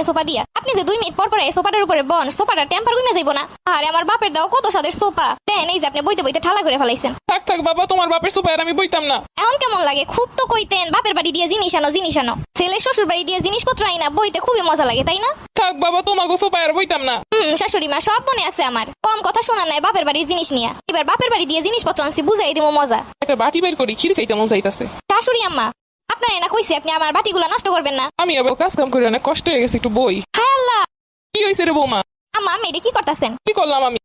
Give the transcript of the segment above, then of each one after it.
Sofa দিয়া। আপনি যে দুই মিনিট পর পর এই সোফাটার উপরে বন সোফাটা টেম্পার গুনে যাইব না। আরে আমার বাপের দাও কত স্বাদের সোফা। দেখেন এই যে আপনি বইতে বইতে ঠালা করে ফেলাইছেন। থাক থাক বাবা তোমার বাপের সুপার আমি বইতাম না। এখন কেমন লাগে? খুব তো কইতেন বাপের বাড়ি দিয়ে জিনিস আনো জিনিস আনো। ছেলে শ্বশুর বাড়ি দিয়ে জিনিসপত্র আইনা বইতে খুবই মজা লাগে তাই না? থাক বাবা তোমাকে সুপার বইতাম না। হুম শাশুড়ি মা সব মনে আছে আমার। কম কথা শোনা নাই বাপের বাড়ির জিনিস নিয়ে। এবার বাপের বাড়ি দিয়ে জিনিসপত্র আনছি বুঝাই দিব মজা। একটা বাটি বের করি ক্ষীর খাইতে মন চাইতাছে শাশুড়ি আম্মা আপনার এনা কইছে আপনি আমার বাটিগুলা নষ্ট করবেন না। আমি আবার কাজ কাম করে অনেক কষ্ট হয়ে গেছে একটু বই। হায় আল্লাহ! কি হয়েছে রে বৌমা? আম্মা আমি এটা কি করতেছেন? কি করলাম আমি?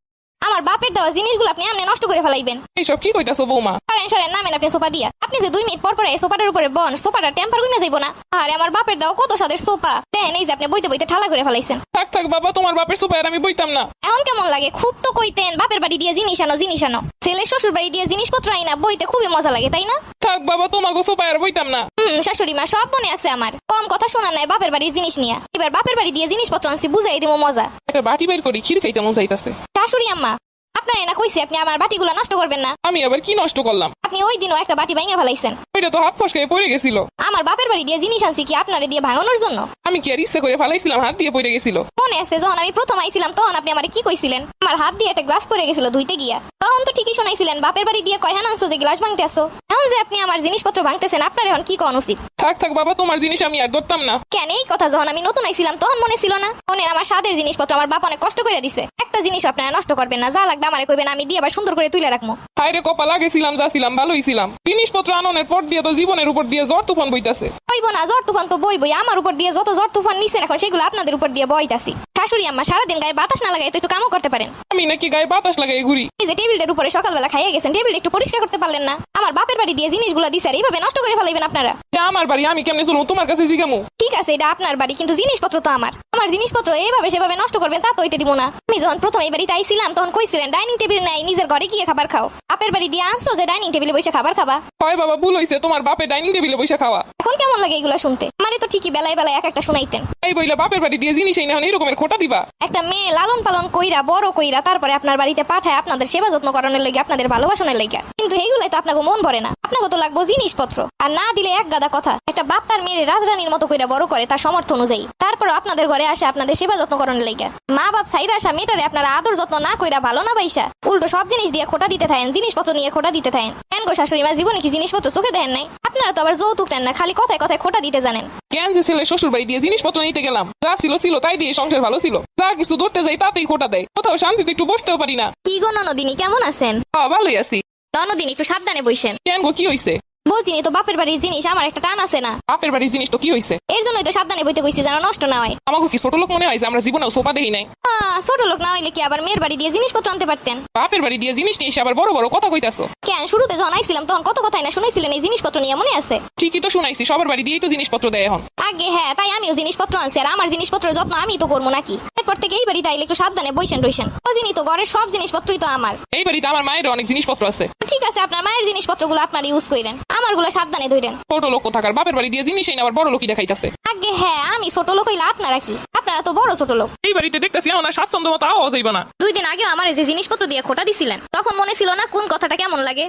আমার বাপের দেওয়া জিনিসগুলো আপনি এমনি নষ্ট করে ফেলাইবেন। এইসব কি কইতাছো বৌমা? সরেন সরেন নামেন আপনি সোফা দিয়া। আপনি যে দুই মিনিট পর পর এই সোফাটার উপরে বন সোফাটা টেম্পার গুনে যাইব না। আরে আমার বাপের দাও কত স্বাদের সোফা। দেখেন এই যে আপনি বইতে বইতে ঠালা করে ফেলাইছেন। থাক থাক বাবা তোমার বাপের সুপার আমি বইতাম না। এখন কেমন লাগে? খুব তো কইতেন বাপের বাড়ি দিয়ে জিনিস আনো জিনিস আনো। ছেলে শ্বশুর বাড়ি দিয়ে জিনিসপত্র আইনা বইতে খুবই মজা লাগে তাই না? থাক বাবা তোমাকে আর বইতাম না। হুম শাশুড়ি মা সব মনে আছে আমার। কম কথা শোনা নাই বাপের বাড়ির জিনিস নিয়ে। এবার বাপের বাড়ি দিয়ে জিনিসপত্র আনছি বুঝাই দিব মজা। একটা বাটি বের করি ক্ষীর খাইতে মন চাইতাছে শাশুড়ি আম্মা। আপনার এনা কইছে আপনি আমার বাটিগুলো নষ্ট করবেন না। আমি আবার কি নষ্ট করলাম? আপনি ওই দিনও একটা বাটি ভাঙা ফেলাইছেন। ওইটা তো হাত ফসকে পড়ে গেছিল। আমার বাপের বাড়ি দিয়ে জিনিস আনছি কি আপনারে দিয়ে ভাঙানোর জন্য? আমি কি আর ইচ্ছা করে ফেলাইছিলাম হাত দিয়ে পড়ে গেছিল? মনে আছে যখন আমি প্রথম আইছিলাম তখন আপনি আমারে কি কইছিলেন? আমার হাত দিয়ে একটা গ্লাস পড়ে গেছিল ধুইতে গিয়া। তখন তো ঠিকই শোনাইছিলেন বাপের বাড়ি দিয়ে কয় আনছো যে গ্লাস ভাঙতে আসো যে আপনি আমার জিনিসপত্র ভাঙতেছেন আপনার এখন কি কোন উচিত? থাক থাক বাবা তোমার জিনিস আমি আর ধরতাম না। কেন? এই কথা যখন আমি নতুন আইছিলাম তখন মনে ছিল না। মনে আমার স্বাদের জিনিসপত্র আমার বাপ অনেক কষ্ট করে দিছে। একটা জিনিস আপনারা নষ্ট করবেন না যা লাগবে আমারে কইবেন আমি দিয়ে আবার সুন্দর করে তুলে রাখব। হাইরে কপাল আগেছিলাম যাছিলাম ভালোই ছিলাম। জিনিসপত্র আননের পর দিয়ে তো জীবনের উপর দিয়ে জ্বর তুফান বইতাছে। বইব না জ্বর তুফান তো বই বই আমার উপর দিয়ে যত জ্বর তুফান নিছেন এখন সেগুলো আপনাদের উপর দিয়ে বইতাছি। শাশুড়ি আম্মা সারাদিন গায়ে বাতাস না লাগাই তো একটু কামও করতে পারেন। আমি নাকি গায়ে বাতাস লাগাই ঘুরি। এই যে টেবিলটার উপরে সকালবেলা খাইয়ে গেছেন টেবিল একটু পরিষ্কার করতে পারলেন না। আমার বাপের বাড়ি দিয়ে জিনিসগুলো দিছে আর এইভাবে নষ্ট করে ফেলাইবেন আপনারা। এটা আমার বাড়ি আমি কেমনে চলবো? তোমার কাছে জিগামু। ঠিক আছে এটা আপনার বাড়ি কিন্তু জিনিসপত্র তো আমার। আমার জিনিসপত্র এইভাবে সেভাবে নষ্ট করবেন তা তো হইতে দিব না। আমি যখন প্রথম এই বাড়িতে আইছিলাম তখন কইছিলেন ডাইনিং টেবিল নাই নিজের ঘরে গিয়ে খাবার খাও। বাপের বাড়ি দিয়ে আনছো যে ডাইনিং টেবিলে বসে খাবার খাবা? হয় বাবা ভুল হইছে তোমার বাপে ডাইনিং টেবিলে বসে খাওয়া। এখন কেমন লাগে এগুলো শুনতে? মানে তো ঠিকই বেলায় বেলায় এক একটা শুনাইতেন। এই বইলা বাপের বাড়ি দিয়ে জিনিস এই না এরকমের খোটা দিবা? একটা মেয়ে লালন পালন কইরা বড় কইরা তারপরে আপনার বাড়িতে পাঠায় আপনাদের সেবা যত্ন করানোর লাগে আপনাদের ভালোবাসনের লাগে। কিন্তু এইগুলাই তো আপনাকে মন ভরে না। আপনাকে তো লাগবো জিনিসপত্র। আর না দিলে এক গাদা কথা। একটা বাপ তার মেয়ের রাজরানীর মতো কইরা বড় করে তার সমর্থ অনুযায়ী। তারপর আপনাদের ঘরে আসে আপনাদের সেবা যত্ন করানোর লাগে। মা বাপ সাইরা আসা মেয়েটারে আপনারা আদর যত্ন না কইরা ভালো না বাইসা। উল্টো সব জিনিস দিয়ে খোটা দিতে থাকেন জিনিসপত্র নিয়ে খোটা দিতে থাকেন। কেন গো শাশুড়ি মা জীবনে কি জিনিসপত্র চোখে দেন নাই? আপনারা তো আবার যৌতুক দেন না খালি কথায় কথায় খোটা দিতে জানেন। কেন যে ছেলে শ্বশুর বাড়ি দিয়ে জিনিসপত্র নিতে গেলাম যা ছিল ছিল তাই দিয়ে সংসার ভালো ছিল। যা কিছু ধরতে যাই তাতেই খোটা দেয়। কোথাও শান্তিতে একটু বসতেও পারি না। কি গো ননদিনী কেমন আছেন? ভালোই আছি। ননদিনী একটু সাবধানে বইসেন কেন গো কি হইছে? বলছিনি তো বাপের বাড়ির জিনিস আমার একটা টান আছে না। বাপের বাড়ির জিনিস তো কি হইছে? এর জন্যই তো সাবধানে বইতে কইছি যেন নষ্ট না হয়। আমাকে কি ছোট লোক মনে হয় যে আমরা জীবনেও সোফা দেখি নাই? আহ, ছোট লোক না হইলে কি আবার মেয়ের বাড়ি দিয়ে জিনিসপত্র আনতে পারতেন? বাপের বাড়ি দিয়ে জিনিস নিয়ে এসে আবার বড় বড় কথা কইতাছো? কেন? শুরুতে যখন আইছিলাম তখন কত কথাই না শুনাইছিলেন এই জিনিসপত্র নিয়ে মনে আছে? ঠিকই তো শুনাইছি সবার বাড়ি দিয়েই তো জিনিসপত্র দেয় এখন। আগে হ্যাঁ তাই আমিও জিনিসপত্র আনছি আর আমার জিনিসপত্র যত্ন আমি তো করব নাকি? এরপর থেকে এই বাড়ি আইলে একটু সাবধানে বইসেন টইসেন। ও জিনি তো ঘরের সব জিনিসপত্রই তো আমার। এই বাড়িতে আমার মায়ের অনেক জিনিসপত্র আছে। ঠিক আছে আপনার মায়ের জিনিসপত্রগুলো আপনার ইউজ করেন আমারগুলো সাবধানে ধরেন ছোট লোক থাকার বাপের বাড়ি দিয়ে জিনিস না আবার বড় লোকই দেখাইতাছে। আগে হ্যাঁ আমি ছোট লোক হইলে আপনারা কি? আপনারা তো বড় ছোট লোক। এই বাড়িতে দেখতেছি আমার স্বাচ্ছন্দ্য মতো আওয়াজ হইব না। দুই দিন আগে আমার যে জিনিসপত্র দিয়ে খোটা দিছিলেন তখন মনে ছিল না কোন কথাটা কেমন লাগে।